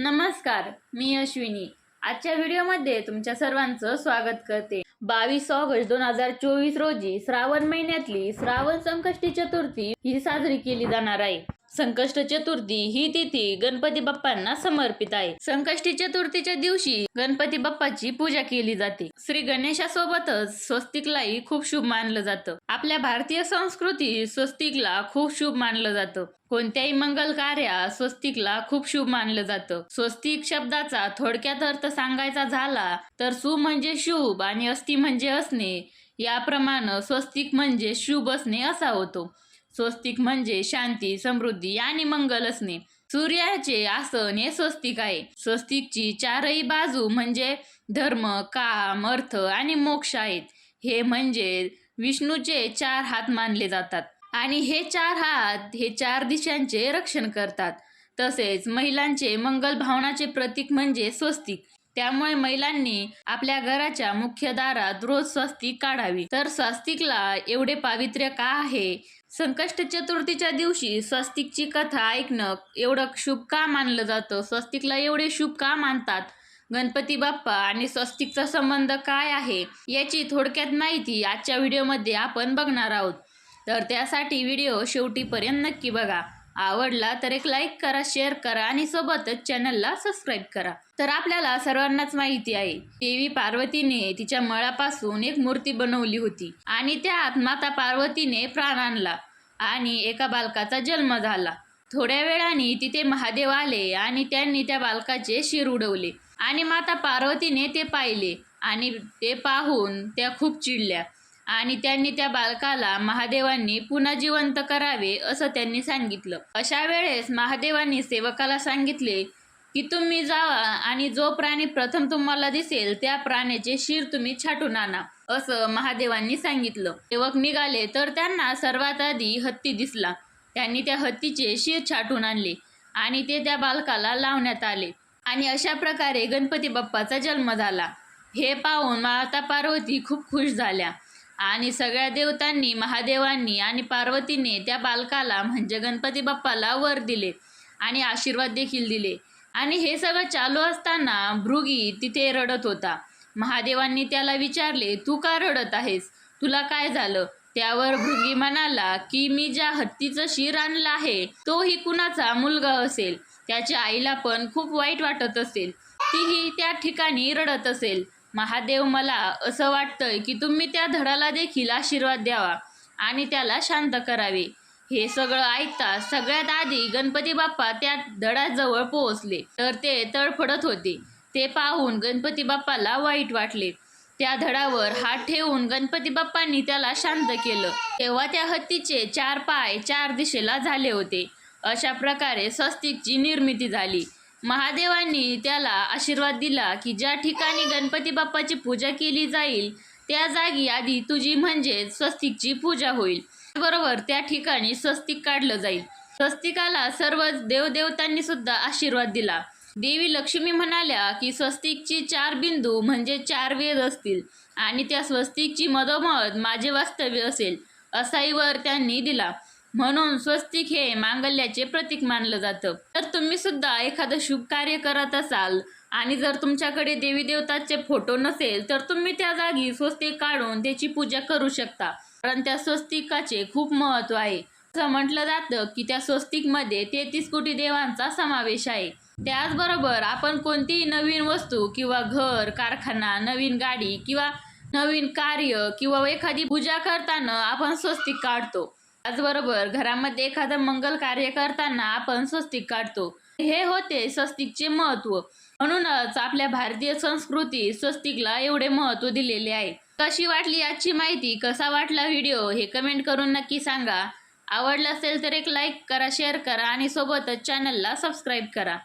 नमस्कार मी अश्विनी. आजच्या व्हिडिओमध्ये तुमच्या सर्वांचं स्वागत करते. बावीस ऑगस्ट दोन हजार चोवीस रोजी श्रावण महिन्यातली श्रावण संकष्टी चतुर्थी ही साजरी केली जाणार आहे. संकष्ट चतुर्थी ही तिथी गणपती बाप्पांना समर्पित आहे. संकष्टी चतुर्थीच्या दिवशी गणपती बाप्पाची पूजा केली जाते. श्री गणेशासोबतच स्वस्तिकलाही खूप शुभ मानलं जातं. आपल्या भारतीय संस्कृती स्वस्तिकला खूप शुभ मानलं जातं. कोणत्याही मंगल कार्या स्वस्तिकला खूप शुभ मानलं जातं. स्वस्तिक शब्दाचा थोडक्यात अर्थ सांगायचा झाला तर सु म्हणजे शुभ आणि अस्थि म्हणजे असणे. याप्रमाणे स्वस्तिक म्हणजे शुभ असणे असा होतो. स्वस्तिक म्हणजे शांती समृद्धी आणि मंगल असणे. सूर्याचे आसन हे स्वस्तिक आहे. स्वस्तिकची चारही बाजू म्हणजे धर्म काम अर्थ आणि मोक्ष आहेत. हे म्हणजे विष्णूचे चार हात मानले जातात आणि हे चार हात हे चार दिशांचे रक्षण करतात. तसेच महिलांचे मंगल भावनाचे प्रतीक म्हणजे स्वस्तिक. त्यामुळे महिलांनी आपल्या घराच्या मुख्य दारात रोज स्वस्तिक काढावी. तर स्वस्तिकला एवढे पावित्र्य का आहे? संकष्ट चतुर्थीच्या दिवशी स्वस्तिकची कथा ऐकणं एवढं शुभ का मानलं जातं? स्वस्तिकला एवढे शुभ का मानतात? गणपती बाप्पा आणि स्वस्तिकचा संबंध काय आहे? याची थोडक्यात माहिती आजच्या व्हिडिओमध्ये आपण बघणार आहोत. तर त्यासाठी व्हिडिओ शेवटीपर्यंत नक्की बघा. आवडला तर एक लाईक करा शेअर करा आणि सोबतच चॅनलला सबस्क्राईब करा. तर आपल्याला सर्वांनाच माहिती आहे देवी पार्वतीने तिच्या मळापासून एक मूर्ती बनवली होती आणि त्यात माता पार्वतीने प्राण आणला आणि एका बालकाचा जन्म झाला. थोड्या वेळाने तिथे महादेव आले आणि त्यांनी त्या बालकाचे शिर उडवले आणि माता पार्वतीने ते पाहिले आणि ते पाहून त्या खूप चिडल्या. आणि त्यांनी त्या बालकाला महादेवांनी पुन्हा जिवंत करावे असं त्यांनी सांगितलं. अशा वेळेस महादेवांनी सेवकाला सांगितले की तुम्ही जावा आणि जो प्राणी प्रथम तुम्हाला दिसेल त्या प्राण्याचे शिर तुम्ही छाटून आणा असं महादेवांनी सांगितलं. सेवक निघाले तर त्यांना सर्वात आधी हत्ती दिसला. त्यांनी त्या हत्तीचे शिर छाटून आणले आणि ते त्या बालकाला लावण्यात आले. आणि अशा प्रकारे गणपती बाप्पाचा जन्म झाला. हे पाहून माता पार्वती खूप खुश झाल्या. आणि सगळ्या देवतांनी महादेवांनी आणि पार्वतीने त्या बालकाला म्हणजे गणपती बाप्पाला वर दिले आणि आशीर्वाद देखील दिले. आणि हे सगळं चालू असताना भृगी तिथे रडत होता. महादेवांनी त्याला विचारले तू का रडत आहेस? तुला काय झालं? त्यावर भृगी म्हणाला की मी ज्या हत्तीचं शिर आणलं आहे तोही कुणाचा मुलगा असेल. त्याच्या आईला पण खूप वाईट वाटत असेल. तीही त्या ठिकाणी रडत असेल. महादेव मला असं वाटतंय की तुम्ही त्या धडाला देखील आशीर्वाद द्यावा आणि त्याला शांत करावे. हे सगळं ऐकता सगळ्यात आधी गणपती बाप्पा त्या धडाजवळ पोहोचले. तर ते तडफडत होते. ते पाहून गणपती बाप्पाला वाईट वाटले. त्या धडावर हात ठेवून गणपती बाप्पांनी त्याला शांत केलं. तेव्हा त्या हत्तीचे चार पाय चार दिशेला झाले होते. अशा प्रकारे स्वस्तिकची निर्मिती झाली. महादेवांनी त्याला आशीर्वाद दिला की ज्या ठिकाणी गणपती बाप्पाची पूजा केली जाईल त्या जागी आधी तुझी म्हणजे स्वस्तिकची पूजा होईल. बरोबर त्या ठिकाणी स्वस्तिक काढलं जाईल. स्वस्तिकाला सर्व देवदेवतांनी सुद्धा आशीर्वाद दिला. देवी लक्ष्मी म्हणाल्या की स्वस्तिकची चार बिंदू म्हणजे चार वेद असतील आणि त्या स्वस्तिकची मधोमध माझे वास्तव्य असेल असाही वर त्यांनी दिला. म्हणून स्वस्तिक हे मांगल्याचे प्रतीक मानलं जातं. तर तुम्ही सुद्धा एखादं शुभ कार्य करत असाल आणि जर तुमच्याकडे देवी देवताचे फोटो नसेल तर तुम्ही त्या जागी स्वस्तिक काढून त्याची पूजा करू शकता. कारण त्या स्वस्तिकाचे खूप महत्त्व आहे. असं म्हटलं जातं की त्या स्वस्तिकमध्ये तेहतीस कोटी देवांचा समावेश आहे. त्याचबरोबर आपण कोणतीही नवीन वस्तू किंवा घर कारखाना नवीन गाडी किंवा नवीन कार्य किंवा एखादी पूजा करताना आपण स्वस्तिक काढतो. त्याचबरोबर घरामध्ये एखादं मंगल कार्य करताना आपण स्वस्तिक काढतो. हे होते स्वस्तिकचे महत्त्व. म्हणूनच आपल्या भारतीय संस्कृती स्वस्तिकला एवढे महत्त्व दिलेले आहे. कशी वाटली आजची माहिती? कसा वाटला व्हिडिओ? हे कमेंट करून नक्की सांगा. आवडलं असेल तर एक लाईक करा शेअर करा आणि सोबतच चॅनलला सबस्क्राईब करा.